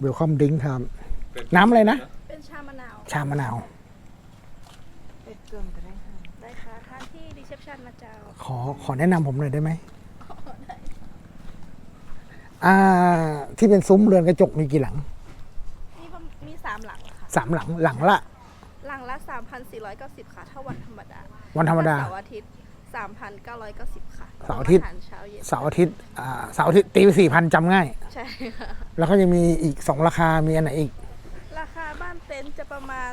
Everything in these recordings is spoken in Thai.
เวลคอมดิ้งครับ น้ำอะไรนะ เป็นชามะนาว ชามะนาว เป็ดเกลือมก็ได้ค่ะได้ค่ะทานที่รีเซพชันนะเจ้าขอขอแนะนำผมหน่อยได้ไหมอ่า ที่เป็นซุ้มเรือนกระจกมีกี่หลังนี่ประมาณมีสามหลังอะค่ะ สามหลังหลังละ หลังละสามพันสี่ร้อยเก้าสิบค่ะ ถ้าวันธรรมดาวันธรรมดาถ้เสาร์อาทิตย์สามพัน เสาร์อาทิตย์เสาร์อาทิตย์อ่าเสาร์อาทิตย์ตีสี่พันจำง่าย ใช่ค่ะ แล้วก็ยังมีอีกสองราคา มีอันไหนอีก ราคาบ้านเต็นท์จะประมาณ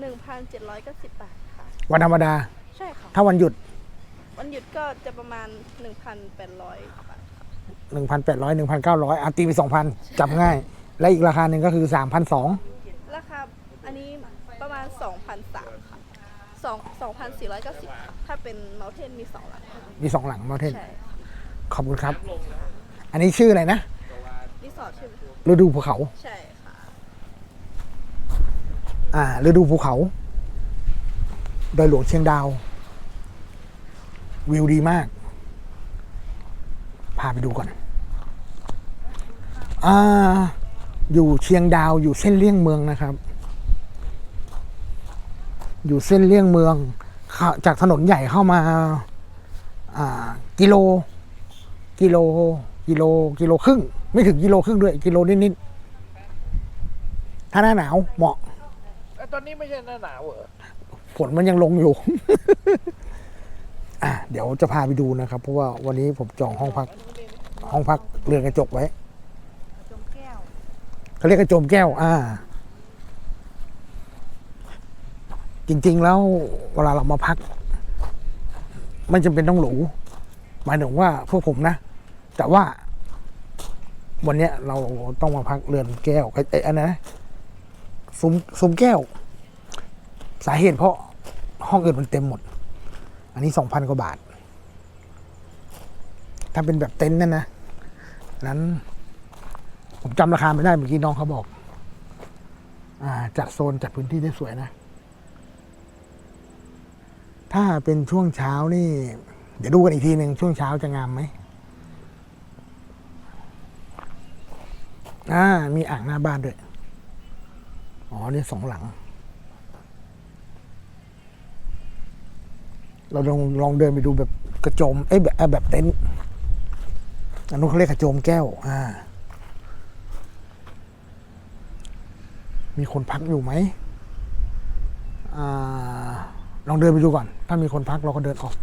หนึ่งพันเจ็ดร้อยเก้าสิบบาทค่ะ วันธรรมดา ใช่ค่ะ ถ้าวันหยุด วันหยุดก็จะประมาณหนึ่งพันแปดร้อยหนึ่งพันแปดร้อยหนึ่งพันเก้าร้อยอะตีไปสองพันจำง่าย และอีกราคาหนึ่งก็คือสามพันสอง สองสองพันสี่ร้อยเก้าสิบถ้าเป็นเมลเทนมีสองหลังมีสองหลังมอเทนขอบคุณครับ อันนี้ชื่ออะไรนะรีสอร์ทใช่ไฤดูภูเขา ใช่ค่ะ อ่าฤดูภูเขาดอยหลวงเชียงดาว วิวดีมาก พาไปดูก่อน อ่า อยู่เชียงดาวอยู่เส้นเลี่ยงเมืองนะครับ อยู่เส้นเลี่ยงเมืองเข้าจากถนนใหญ่เข้ามาอ่ากิโล กิโล กิโล กิโลครึ่ง ไม่ถึงกิโลครึ่งด้วย กิโลนิดๆถ้าหน้าหนาวเหมาะตอนนี้ไม่ใช่หน้าหนาวเหรอฝนมันยังลงอยู่ อะเดี๋ยวจะพาไปดูนะครับ เพราะว่าวันนี้ผมจองห้องพัก ห้องพักเรือนกระจกไว้จมแก้วเขาเรียกกระโจมแก้ว อ่า จริง ๆ แล้วเวลาเรามาพัก ไม่จำเป็นต้องหรูหมายถึงว่าพวกผมนะ แต่ว่า วันเนี้ยเราต้องมาพักเรือนแก้วไอ้อันนั้นนะซุ้มซุ้มแก้ว สาเหตุเพราะห้องอื่นมันเต็มหมด อันนี้สองพันกว่าบาท ถ้าเป็นแบบเต็นท์นั่นนะนั้น ผมจำราคาไม่ได้เมื่อกี้น้องเขาบอก อ่าจัดโซนจัดพื้นที่ได้สวยนะ ถ้าเป็นช่วงเช้านี่ เดี๋ยวดูกันอีกทีหนึ่งช่วงเช้าจะงามไหมอ่ามีอ่างหน้าบ้านด้วย อ๋อเนี่ยสองหลัง เราลองลองเดินไปดูแบบกระโจม เอ้ยแบบแบบเต็นท์อันนู้นเขาเรียกกระโจมแก้ว อ่า มีคนพักอยู่ไหม อ่า ลองเดินไปดูก่อน ถ้ามีคนพักเราก็เดินออก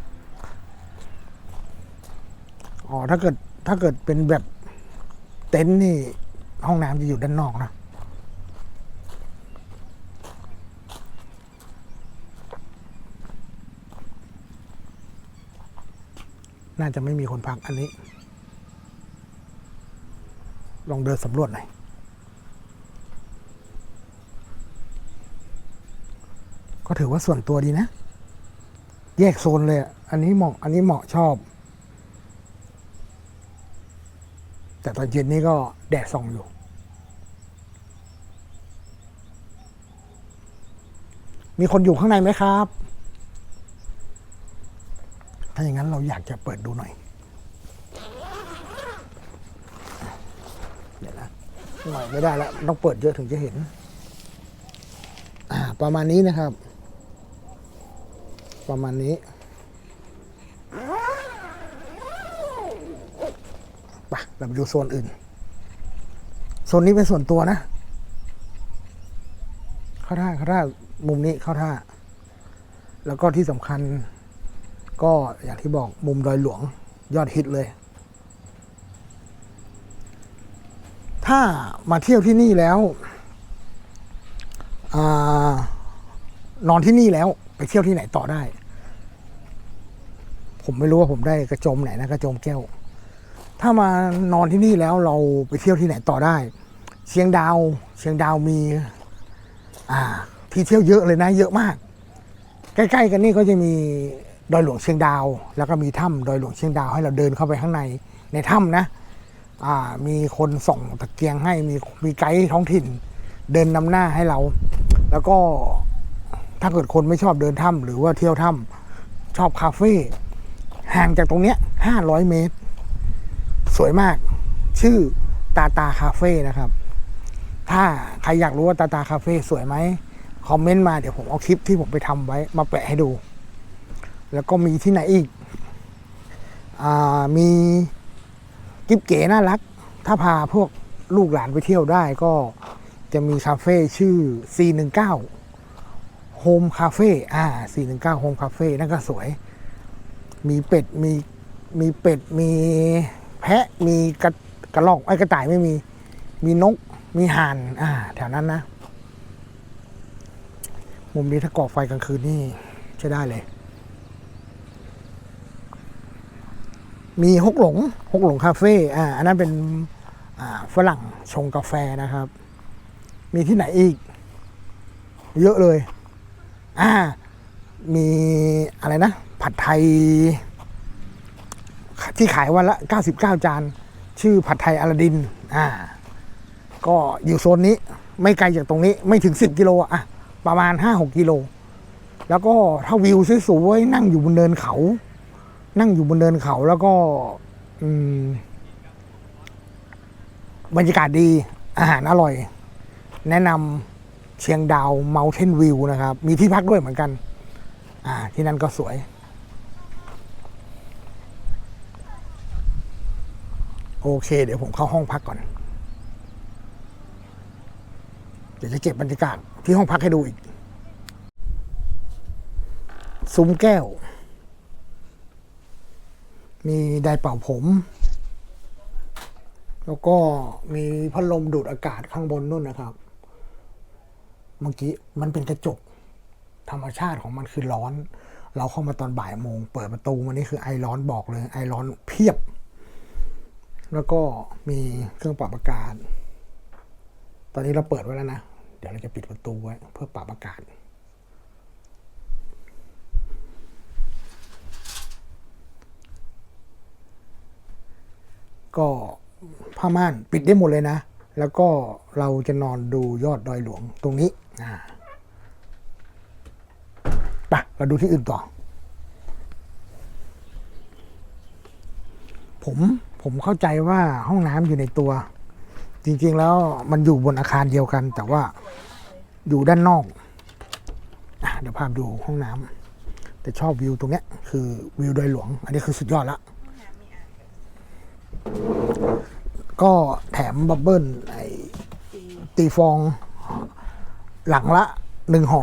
อ๋อ ถ้าเกิดถ้าเกิดเป็นแบบเต็นท์นี่ห้องน้ำจะอยู่ด้านนอกนะ น่าจะไม่มีคนพักอันนี้ ลองเดินสำรวจหน่อยก็ถือว่าส่วนตัวดีนะ แยกโซนเลยอันนี้เหมาะอันนี้เหมาะชอบ แต่ตอนเย็นนี้ก็แดดส่องอยู่ มีคนอยู่ข้างในไหมครับ ถ้าอย่างนั้นเราอยากจะเปิดดูหน่อยเดี๋ยวนะหน่อยไม่ได้แล้วต้องเปิดเยอะถึงจะเห็นอ่าประมาณนี้นะครับ ประมาณนี้ไปเราไปดูโซนอื่น โซนนี้เป็นส่วนตัวนะ เข้าท่าเข้าท่ามุมนี้เข้าท่า แล้วก็ที่สำคัญ ก็อย่างที่บอกมุมดอยหลวงยอดฮิตเลย ถ้ามาเที่ยวที่นี่แล้วอนอนที่นี่แล้วไปเที่ยวที่ไหนต่อได้ ผมไม่รู้ว่าผมได้กระโจมไหนนะกระโจมแก้ว ถ้ามานอนที่นี่แล้วเราไปเที่ยวที่ไหนต่อได้ เชียงดาว เชียงดาวมี อ่า ที่เที่ยวเยอะเลยนะเยอะมาก ใกล้ๆกันนี่ก็จะมีดอยหลวงเชียงดาว แล้วก็มีถ้ำดอยหลวงเชียงดาวให้เราเดินเข้าไปข้างในในถ้ำนะอ่ามีคนส่งตะเกียงให้มีมีไกด์ท้องถิ่น เดินนำหน้าให้เรา แล้วก็ถ้าเกิดคนไม่ชอบเดินถ้ำหรือว่าเที่ยวถ้ำชอบคาเฟ่ ห่างจากตรงเนี้ยห้าร้อยเมตร สวยมาก ชื่อตาตาคาเฟ่นะครับ ถ้าใครอยากรู้ว่าตาตาคาเฟ่สวยไหมคอมเมนต์มาเดี๋ยวผมเอาคลิปที่ผมไปทำไว้มาแปะให้ดู แล้วก็มีที่ไหนอีกอ่ามีกิฟเก๋น่ารัก ถ้าพาพวกลูกหลานไปเที่ยวได้ก็จะมีคาเฟ่ชื่อ419 Home Cafe อ่า419 Home Cafe นั่นก็สวย มีเป็ดมีมีเป็ดมีแพะมีกระกระรอกไอ้กระต่ายไม่มี มีนกมีห่านอ่า แถวนั้นนะ มุมนี้ถ้าก่อไฟกลางคืนนี่ใช้ได้เลย มีฮกหลงฮกหลงคาเฟ่อ่าอันนั้นเป็นฝรั่งชงกาแฟนะครับ มีที่ไหนอีก เยอะเลย อ่า มีอะไรนะ ผัดไทย ที่ขายวันละ 99 จาน ชื่อผัดไทยอลาดิน อ่า ก็อยู่โซนนี้ไม่ไกลจากตรงนี้ไม่ถึง 10 กิโลอะอะประมาณ 5-6กิโล แล้วก็ถ้าวิวสวยๆนั่งอยู่บนเนินเขา นั่งอยู่บนเนินเขาแล้วก็อืมบรรยากาศดีอาหารอร่อย แนะนำเชียงดาว Mountain View นะครับ มีที่พักด้วยเหมือนกัน อ่า ที่นั่นก็สวย โอเค เดี๋ยวผมเข้าห้องพักก่อน เดี๋ยวจะเก็บบรรยากาศที่ห้องพักให้ดูอีก ซุ้มแก้ว มีไดร์เป่าผม แล้วก็มีพัดลมดูดอากาศข้างบนนู่นนะครับ เมื่อกี้มันเป็นกระจก ธรรมชาติของมันคือร้อน เราเข้ามาตอนบ่ายโมง เปิดประตูมานี่คือไอร้อนบอกเลย ไอร้อนเพียบ แล้วก็มีเครื่องปรับอากาศ ตอนนี้เราเปิดไว้แล้วนะ เดี๋ยวเราจะปิดประตูไว้เพื่อปรับอากาศ ก็ผ้าม่านปิดได้หมดเลยนะ แล้วก็เราจะนอนดูยอดดอยหลวงตรงนี้อ่าไปเราดูที่อื่นต่อ ผม ผมเข้าใจว่าห้องน้ำอยู่ในตัว จริง ๆ แล้วมันอยู่บนอาคารเดียวกัน แต่ว่าอยู่ด้านนอกอเดี๋ยวพาดูห้องน้ำแต่ชอบวิวตรงเนี้ย คือวิวดอยหลวง อันนี้คือสุดยอดละก็แถมบับเบิ้ลไอตีฟอง หลังละหนึ่งห่อ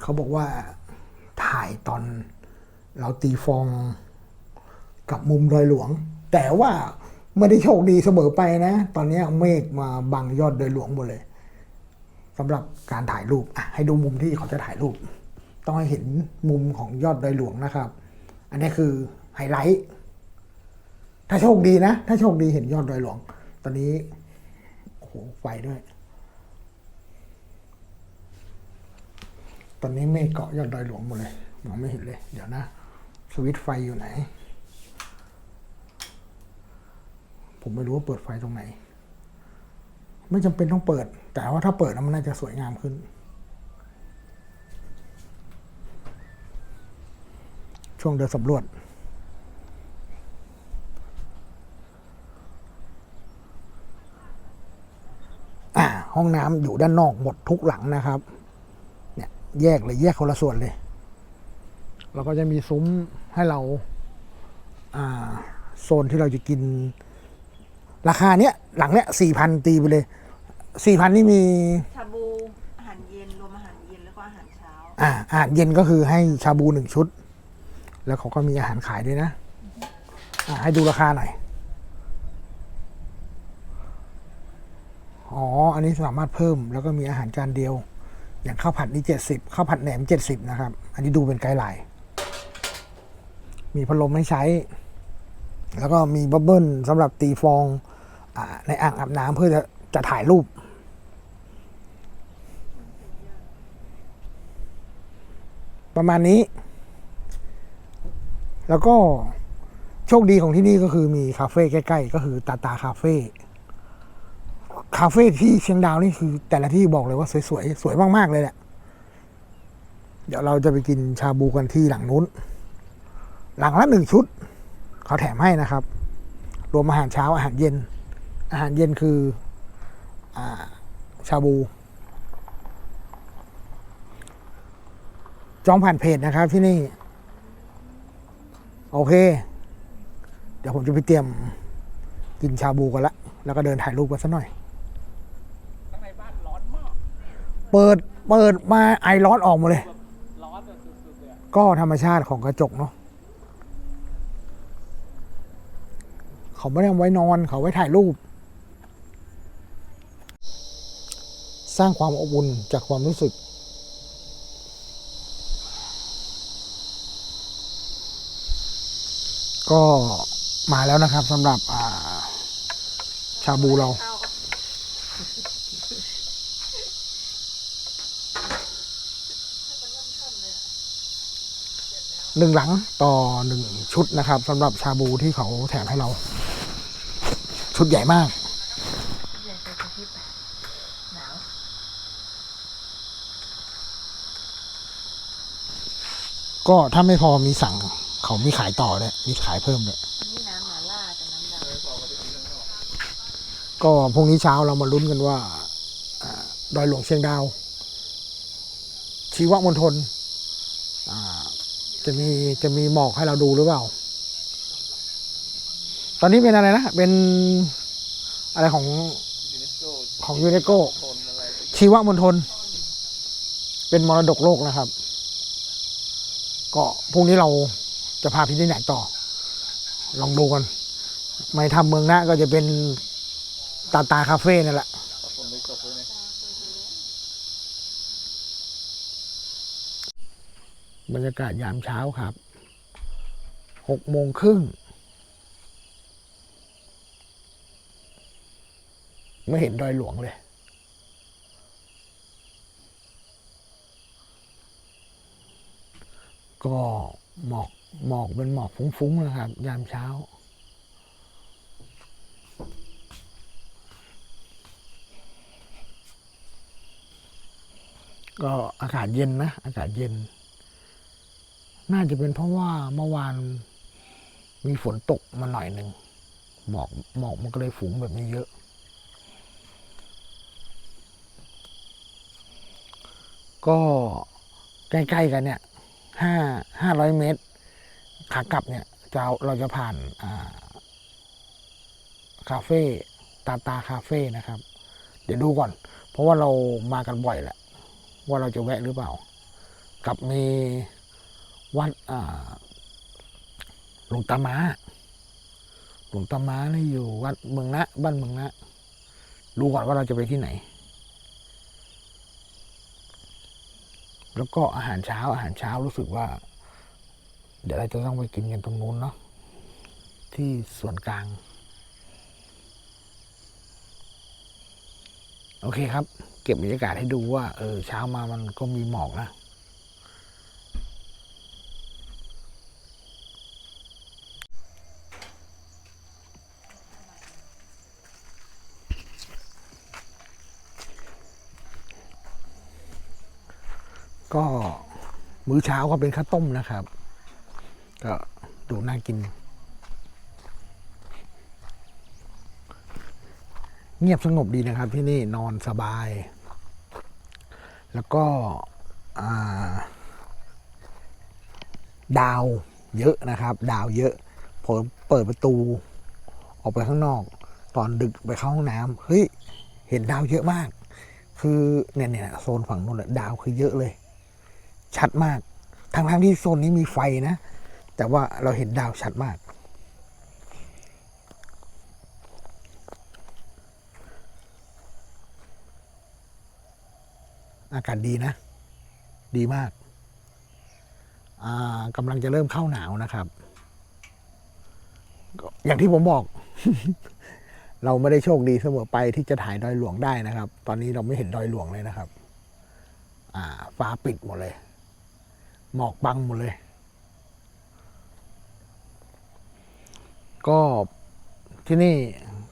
เขาบอกว่าถ่ายตอนเราตีฟองกับมุมดอยหลวง แต่ว่าไม่ได้โชคดีเสมอไปนะ ตอนนี้เมฆมาบังยอดดอยหลวงหมดเลยสำหรับการถ่ายรูปอะให้ดูมุมที่เขาจะถ่ายรูป ต้องให้เห็นมุมของยอดดอยหลวงนะครับ อันนี้คือไฮไลท์ถ้าโชคดีนะ ถ้าโชคดีเห็นยอดดอยหลวง ตอนนี้โอ้โหไฟด้วย ตอนนี้เมฆเกาะยอดดอยหลวงหมดเลยมองไม่เห็นเลย เดี๋ยวนะ สวิตไฟอยู่ไหน ผมไม่รู้ว่าเปิดไฟตรงไหน ไม่จำเป็นต้องเปิด แต่ว่าถ้าเปิดแล้วมันน่าจะสวยงามขึ้น ช่วงเดินสำรวจห้องน้ำอยู่ด้านนอกหมดทุกหลังนะครับ แยกเลยแยกคนละส่วนเลยเราก็จะมีซุ้มให้เราอ่าโซนที่เราจะกิน ราคาเนี้ยหลังเนี้ยสี่พันตีไปเลยสี่พันนี่มีชาบูอาหารเย็นรวมอาหารเย็นแล้วก็อาหารเช้าอ่าอาหารเย็นก็คือให้ชาบูหนึ่งชุด แล้วเขาก็มีอาหารขายด้วยนะอ่าให้ดูราคาหน่อยอ๋อ อันนี้สามารถเพิ่มแล้วก็มีอาหารจานเดียว อย่างข้าวผัดนี่เจ็ดสิบข้าวผัดแหนมเจ็ดสิบนะครับ อันนี้ดูเป็นไกด์ไลน์มีพัดลมให้ใช้ แล้วก็มีบับเบิ้ลสำหรับตีฟองอในอ่างอาบน้ำเพื่อจะจะถ่ายรูป ประมาณนี้ แล้วก็โชคดีของที่นี่ก็คือมีคาเฟ่ใกล้ ๆ ก็คือตาตาคาเฟ่ คาเฟ่ที่เชียงดาวนี่คือ แต่ละที่บอกเลยว่าสวยๆ สวยมากๆเลยแหละ เดี๋ยวเราจะไปกินชาบูกันที่หลังนู้น หลังละหนึ่งชุด เขาแถมให้นะครับ รวมอาหารเช้าอาหารเย็น อาหารเย็นคืออชาบู จองผ่านเพจนะครับที่นี่ โอเค เดี๋ยวผมจะไปเตรียมกินชาบูกันละ แล้วก็เดินถ่ายรูปกันสักหน่อย ข้างในบ้านร้อนมาก เปิดเปิดมาไอร้อนออกหมาเลยร้อนแบบสุดเลย ก็ธรรมชาติของกระจกเนาะเขาไม่ได้เอาไว้นอนเขาไว้ถ่ายรูป สร้างความอบอุ่นจากความรู้สึก ก็มาแล้วนะครับสำหรับอ่าชาบูเรา หนึ่งหลังต่อหนึ่งชุดนะครับสำหรับชาบูที่เขาแถมให้เรา ชุดใหญ่มากก็ถ้าไม่พอมีสั่งเขามีขายต่อเลยมีขายเพิ่มเลยอันนี้น้ำหมาล่ากับน้ำดำก็พรุ่งนี้เช้าเรามาลุ้นกันว่าดอยหลวงเชียงดาว ชีวมณฑล จะมีจะมีหมอกให้เราดูหรือเปล่า ตอนนี้เป็นอะไรนะ เป็นอะไรของของยูเนโกชีวมณฑลเป็นมรดกโลกนะครับ ก็พรุ่งนี้เราจะพาพี่ที่ไหนต่อ ลองดูกัน ไม่ทำเมืองนะก็จะเป็นตาตาคาเฟ่นั่นแหละ ฝนไม่ตกเลยเนี่ย บรรยากาศยามเช้าครับหกโมงครึ่งไม่เห็นดอยหลวงเลย ก็หมอกหมอกเป็นหมอกฟุ้งๆนะครับ ยามเช้า ก็อากาศเย็นนะ อากาศเย็น น่าจะเป็นเพราะว่าเมื่อวานมีฝนตกมาหน่อยหนึ่งหมอกหมอกมันก็เลยฝูงแบบนี้เยอะ ก็ใกล้ๆกันเนี่ยห้าห้าร้อยเมตร ขากลับเนี่ยจะเอาเราจะผ่านอ่าคาเฟ่ตาตาคาเฟ่นะครับ เดี๋ยวดูก่อน เพราะว่าเรามากันบ่อยแหละ ว่าเราจะแวะหรือเปล่า กับมี วัดหลวงตามาหลวงตามานี่อยู่วัดเมืองนะบ้านเมืองนะดูก่อนว่าเราจะไปที่ไหน แล้วก็อาหารเช้า อาหารเช้ารู้สึกว่า เดี๋ยวเราจะต้องไปกินกันตรงนู้นเนาะที่ส่วนกลาง โอเคครับ เก็บบรรยากาศให้ดูว่า เออ เช้ามามันก็มีหมอกนะ ก็มื้อเช้าก็เป็นข้าวต้มนะครับ ก็ดูน่ากิน เงียบสงบดีนะครับที่นี่นอนสบาย แล้วก็าดาวเยอะนะครับ ดาวเยอะ ผมเปิดประตู ออกไปข้างนอก ตอนดึกไปเข้าห้องน้ำเฮ้ย เห็นดาวเยอะมาก คือเนี่ยเนี่ยโซนฝั่งนู้นแหละดาวคือเยอะเลย ชัดมากทั้งทั้งๆที่โซนนี้มีไฟนะ แต่ว่าเราเห็นดาวชัดมาก อากาศดีนะ ดีมากอ่ากำลังจะเริ่มเข้าหนาวนะครับ อย่างที่ผมบอก เราไม่ได้โชคดีเสมอไปที่จะถ่ายดอยหลวงได้นะครับ ตอนนี้เราไม่เห็นดอยหลวงเลยนะครับ อ่า ฟ้าปิดหมดเลย หมอกบังหมดเลย ก็ที่นี่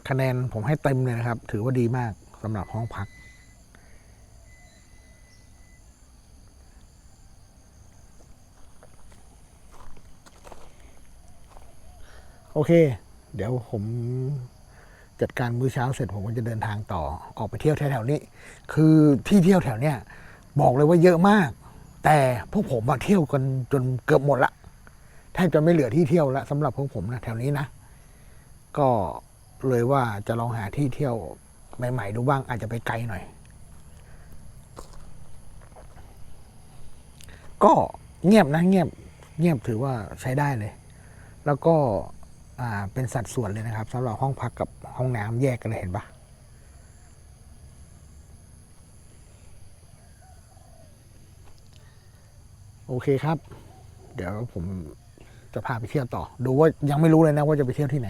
คะแนนผมให้เต็มเลยนะครับ ถือว่าดีมากสำหรับห้องพัก โอเค เดี๋ยวผมจัดการมื้อเช้าเสร็จผมก็จะเดินทางต่อออกไปเที่ยวแถวๆนี้ คือที่เที่ยวแถวเนี้ยบอกเลยว่าเยอะมาก แต่พวกผมมาเที่ยวกันจนเกือบหมดละแทบจะไม่เหลือที่เที่ยวละสำหรับพวกผมนะแถวนี้นะ ก็เลยว่าจะลองหาที่เที่ยวใหม่ ๆ ดูบ้างอาจจะไปไกลหน่อย ก็เงียบนะเงียบเงียบถือว่าใช้ได้เลย แล้วก็เป็นสัดส่วนเลยนะครับสำหรับห้องพักกับห้องน้ำแยกกันเลยเห็นปะ โอเคครับ เดี๋ยวผมจะพาไปเที่ยวต่อ ดูว่ายังไม่รู้เลยนะว่าจะไปเที่ยวที่ไหน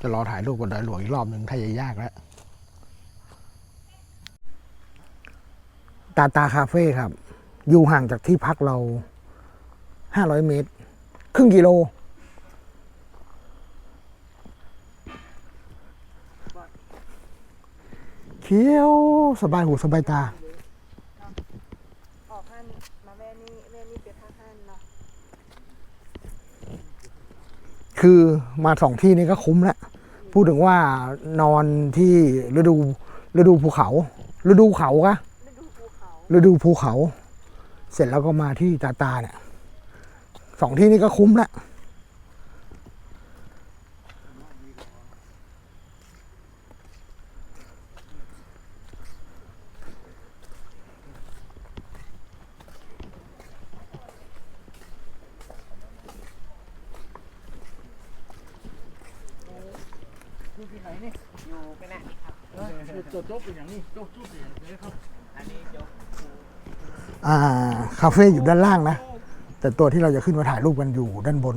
จะรอถ่ายรูปบนดอยหลวงอีกรอบหนึ่งถ้าจะยากแล้วตาตาคาเฟ่ครับ อยู่ห่างจากที่พักเรา 500 เมตร ครึ่งกิโล เคี้ยวสบายหูสบายตา ออกหันมาแว่นี่แว่นี่เป็นท่าหันเนาะคือมาสองที่นี้ก็คุ้มแล้วพูดถึงว่านอนที่ฤดูฤดูภูเขาฤดูเขากะฤดูภูเขาฤดูภูเขา เสร็จแล้วก็มาที่ตาตาเนี่ยสองที่นี้ก็คุ้มแล้ว อ่า คาเฟ่อยู่ด้านล่างนะ แต่ตัวที่เราจะขึ้นมาถ่ายรูปกันอยู่ด้านบน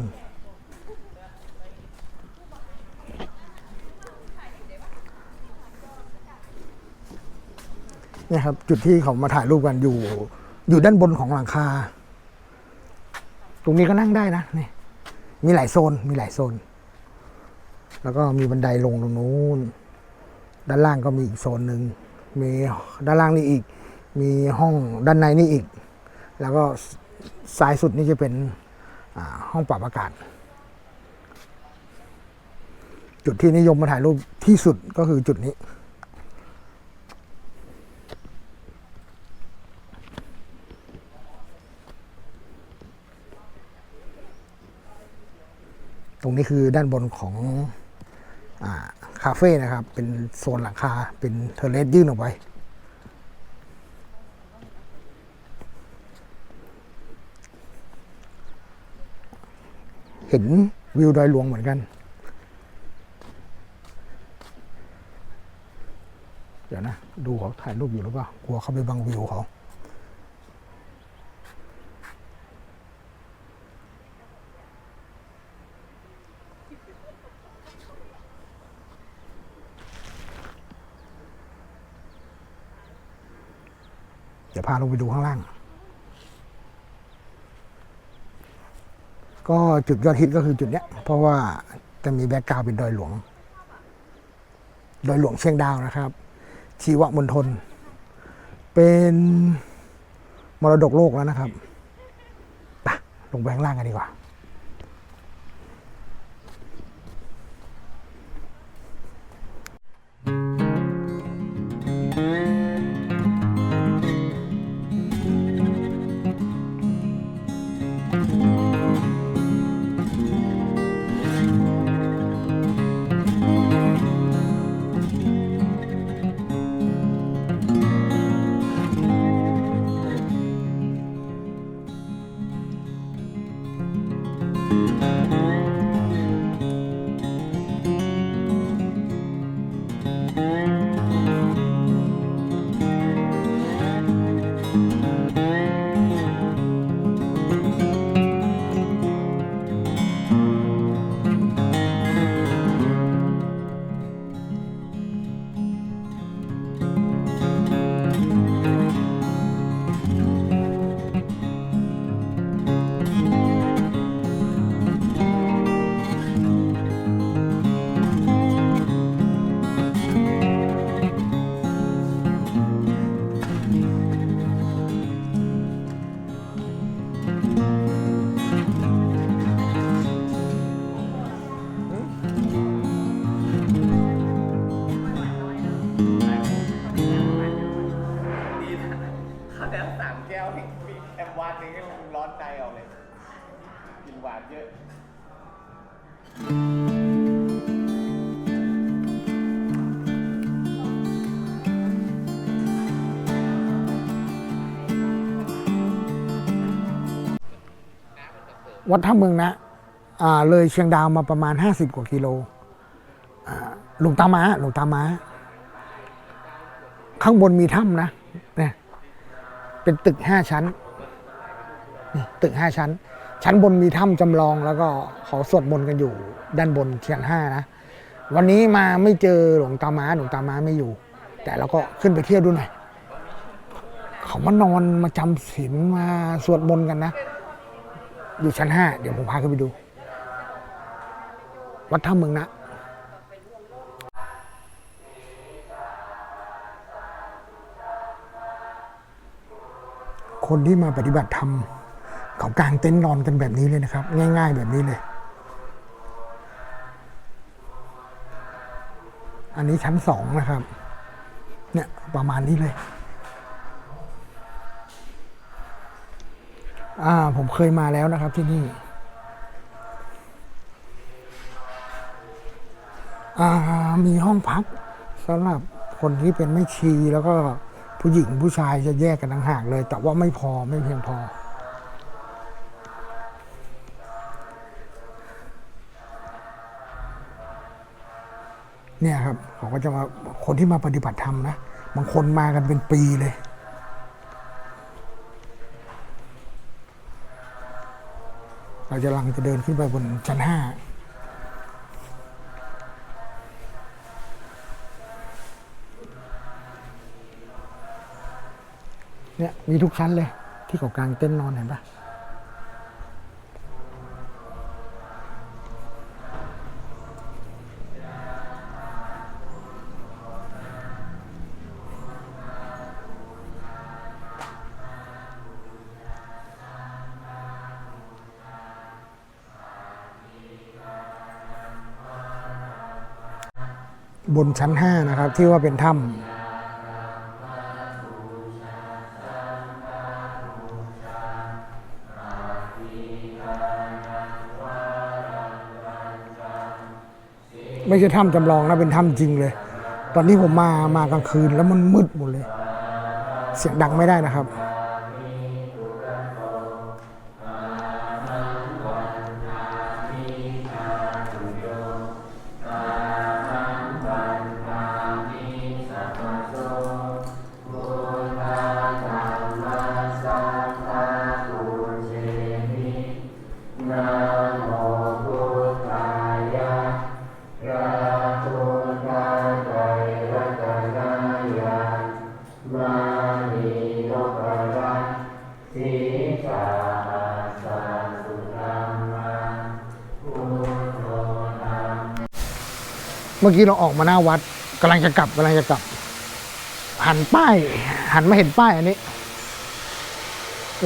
เนี่ยครับ จุดที่เขามาถ่ายรูปกันอยู่ อยู่ด้านบนของหลังคา ตรงนี้ก็นั่งได้นะนี่มีหลายโซน มีหลายโซน แล้วก็มีบันไดลงตรงนู้น ด้านล่างก็มีอีกโซนหนึ่ง มีด้านล่างนี่อีก มีห้องด้านในนี่อีก แล้วก็ซ้ายสุดนี่จะเป็นห้องปรับอากาศ จุดที่นิยมมาถ่ายรูปที่สุดก็คือจุดนี้ ตรงนี้คือด้านบนของอคาเฟ่นะครับ เป็นโซนหลังคา เป็นเทเลสยื่นออกไป เห็นวิวดอยหลวงเหมือนกัน เดี๋ยวนะ ดูเขาถ่ายรูปอยู่หรือเปล่ากลัวเขาไปบังวิวเขาเดี๋ยวพาลงไปดูข้างล่าง ก็จุดยอดฮิตก็คือจุดเนี้ย เพราะว่าจะมีแบ็กกราวเป็นดอยหลวง ดอยหลวงเชียงดาวนะครับ ชีวมณฑลเป็นมรดกโลกแล้วนะครับไปลงไปข้างล่างกันดีกว่า แอมวานหนึงให้มันร้อนในออกเลย กินหวานเยอะ วัดถ้ำเมืองนะอ่าเลยเชียงดาวมาประมาณ 50 กว่ากิโลอ่าหลวงตามาหลวงตามา ข้างบนมีถ้ำนะเนี่ยเป็นตึกห้าชั้น นี่ตึกห้าชั้น ชั้นบนมีถ้ำจำลองแล้วก็เขาสวดมนต์กันอยู่ด้านบนชั้นห้านะวันนี้มาไม่เจอหลวงตามาหลวงตามาไม่อยู่ แต่เราก็ขึ้นไปเที่ยวดูหน่อยเขามานอนมาจำศีลมาสวดมนต์กันนะอยู่ชั้นห้าเดี๋ยวผมพาขึ้นไปดู วัดถ้ำเมืองนะคนที่มาปฏิบัติธรรม เขากางเต็นท์นอนกันแบบนี้เลยนะครับ ง่าย ๆ แบบนี้เลย อันนี้ชั้นสองนะครับ เนี่ยประมาณนี้เลยอ่าผมเคยมาแล้วนะครับที่นี่อ่ามีห้องพักสำหรับคนที่เป็นไม่ชีแล้วก็ผู้หญิงผู้ชายจะแยกกันต่างหากเลย แต่ว่าไม่พอไม่เพียงพอ เนี่ยครับเขาก็จะมาคนที่มาปฏิบัติธรรมนะบางคนมากันเป็นปีเลยเราจะลังจะเดินขึ้นไปบนชั้นห้าเนี่ยมีทุกชั้นเลยที่เขากางเต้นท์นอนเห็นปะ นชั้นห้านะครับ ที่ว่าเป็นถ้ำไม่ใช่ถ้ำจำลองนะ เป็นถ้ำจริงเลย ตอนนี้ผมมามากลางคืนแล้วมันมืดหมดเลย เสียงดังไม่ได้นะครับ เมื่อกี้เราออกมาหน้าวัดกำลังจะกลับกำลังจะกลับ หันป้าย หันมาเห็นป้ายอันนี้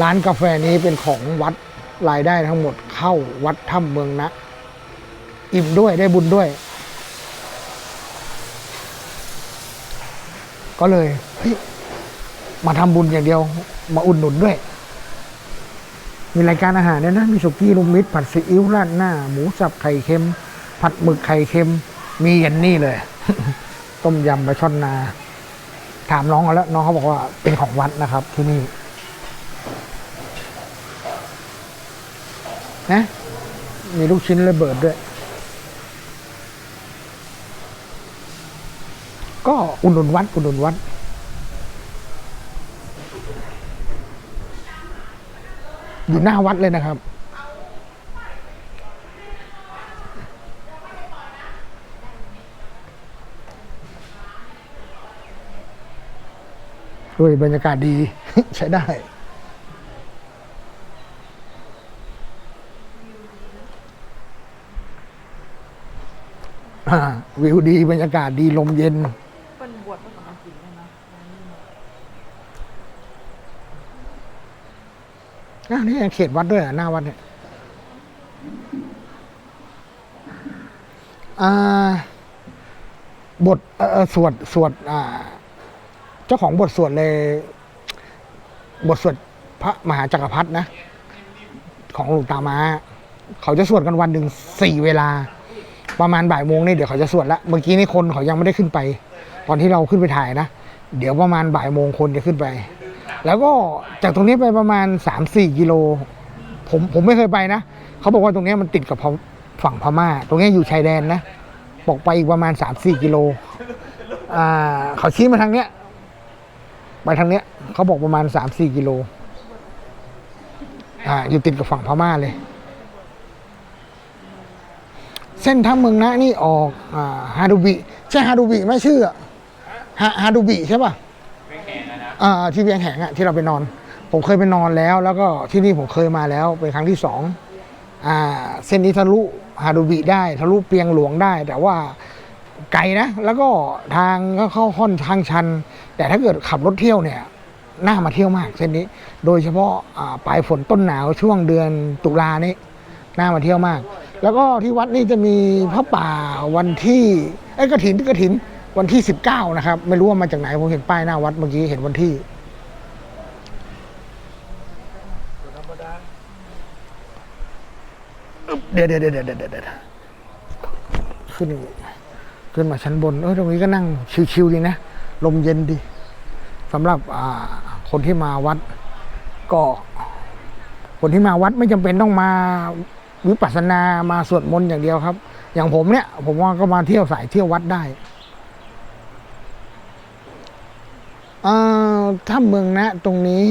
ร้านกาแฟนี้เป็นของวัดรายได้ทั้งหมดเข้าวัดถ้ำเมืองนะ อิ่มด้วยได้บุญด้วย ก็เลยเฮ้ยมาทำบุญอย่างเดียว มาอุดหนุนด้วย มีรายการอาหารเนี่ยนะ มีสุกี้ลูมิตรผัดซีอิ๊วราดหน้า หมูสับไข่เค็ม ผัดหมึกไข่เค็ม มียันนี่เลย ต้มยำปลาช่อนนา ถามน้องเขาแล้ว น้องเขาบอกว่าเป็นของวัดนะครับ ที่นี่นะมีลูกชิ้นระเบิดด้วย ก็อุดหนุนวัด อุดหนุนวัด อยู่หน้าวัดเลยนะครับ ด้วยบรรยากาศดีใช้ได้ วิวดีบรรยากาศดีลมเย็นเป็นบวชเป็นของมันจริงเลยนะอ่านี่ยังเขตวัดด้วยอะหน้าวัดเนี่ยอ่าบทเอ่อเอ่อสวดสวดอ่า เจ้าของบทสวดเลย บทสวดพระมหาจักรพรรดินะ ของหลวงตามาเขาจะสวดกันวันหนึ่งสี่เวลา ประมาณบ่ายโมงนี่เดี๋ยวเขาจะสวดละเมื่อกี้นี่คนเขายังไม่ได้ขึ้นไป ตอนที่เราขึ้นไปถ่ายนะเดี๋ยวประมาณบ่ายโมงคนจะขึ้นไป แล้วก็จากตรงนี้ไปประมาณสามสี่กิโล ผมผมไม่เคยไปนะเขาบอกว่าตรงนี้มันติดกับฝั่งพม่า ตรงนี้อยู่ชายแดนนะบอกไปอีกประมาณสามสี่กิโล อ่า เขาชี้มาทางเนี้ย ไปทางเนี้ยเขาบอกประมาณสามสี่กิโล อ่า อยู่ติดกับฝั่งพม่าเลย เส้นทางเมืองนะนี่ออกอ่าฮาดูบิใช่ฮาดูบิไหม่ชื่ออะฮาฮาดูบิใช่ป่ะไม่แข็งอะนะอ่าที่เวียงแหงอะที่เราไปนอน ผมเคยไปนอนแล้ว แล้วก็ที่นี่ผมเคยมาแล้วเป็นครั้งที่สองอ่า เส้นนี้ทะลุฮาดูบิได้ ทะลุเปียงหลวงได้ แต่ว่า ไกลนะแล้วก็ทางก็เข้าค่อนทางชัน แต่ถ้าเกิดขับรถเที่ยวเนี่ยน่ามาเที่ยวมากเส้นนี้ โดยเฉพาะปลายฝนต้นหนาวช่วงเดือนตุลานี้น่ามาเที่ยวมาก แล้วก็ที่วัดนี่จะมีพระป่าวันที่ไอ้กระถินกระถินวันที่ 19 นะครับ ไม่รู้ว่ามาจากไหนผมเห็นป้ายหน้าวัดเมื่อกี้เห็นวันที่เดี๋ยวเดี๋ยวเดี๋ยวเดี๋ยวเดี๋ยวเดี๋ยวขึ้น ขึ้นมาชั้นบนเออตรงนี้ก็นั่งชิวๆดีนะ ลมเย็นดีสำหรับคนที่มาวัด ก็ คนที่มาวัดไม่จำเป็นต้องมาวิปัสสนามาสวดมนต์อย่างเดียวครับ อย่างผมเนี่ย ผมว่าก็มาเที่ยวสายเที่ยววัดได้อ่าถ้าเมืองนะตรงนี้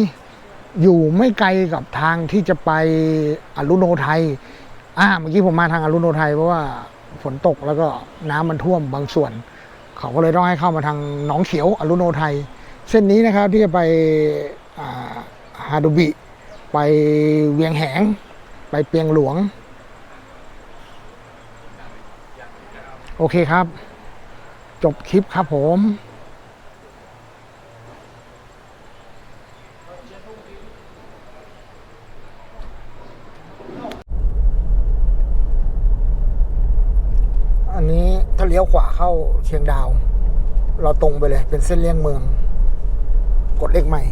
อยู่ไม่ไกลกับทางที่จะไปอรุโนไทย อ่า เมื่อกี้ผมมาทางอรุโนไทยเพราะว่า ฝนตกแล้วก็น้ำมันท่วมบางส่วน เขาก็เลยต้องให้เข้ามาทางหนองเขียวอรุโนไทย เส้นนี้นะครับที่จะไปฮาดูบิ ไปเวียงแหง ไปเปียงหลวง โอเคครับ จบคลิปครับผม อันนี้ถ้าเลี้ยวขวาเข้าเชียงดาว เราตรงไปเลย เป็นเส้นเลี่ยงเมือง กดเลขใหม่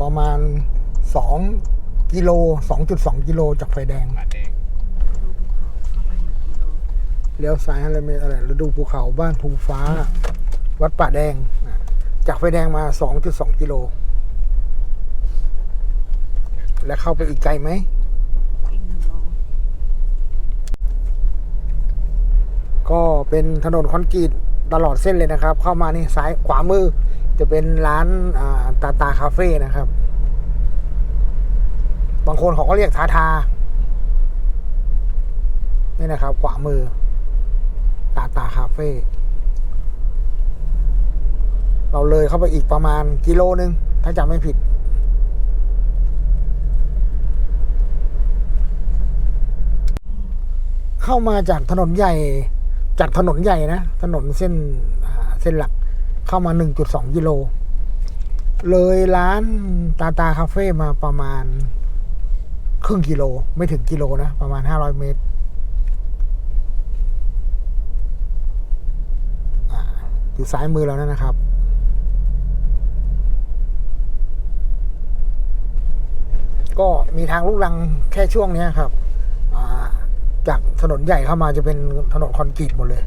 ประมาณ 2 กิโล 2.2 กิโลจากไฟแดง เลี้ยวซ้ายอะไรไม่อะไรแล้วดูภูเขาบ้านภูฟ้า วัดป่าแดงอะ จากไฟแดงมา 2.2 กิโล แล้วเข้าไปอีกไกลไหมอีกหนึ่งโลก็เป็นถนนคอนกรีตตลอดเส้นเลยนะครับ เข้ามานี่ซ้ายขวามือ จะเป็นร้านาตาตาคาเฟ่นะครับ บางคนเขาก็เรียกทาทา นี่นะครับ ขวามือ ตาตาคาเฟ่ เราเลยเข้าไปอีกประมาณกิโลนึง ถ้าจำไม่ผิด เข้ามาจากถนนใหญ่ จากถนนใหญ่นะ ถนนเส้นเส้นหลักเข้ามา 1.2 กิโล เลยร้านตาตาคาเฟ่มาประมาณครึ่งกิโลไม่ถึงกิโลนะ ประมาณ 500 เมตรอ่าอยู่ซ้ายมือแล้วนะครับ ก็มีทางลูกรังแค่ช่วงนี้ครับจากถนนใหญ่เข้ามาจะเป็นถนนคอนกรีตหมดเลย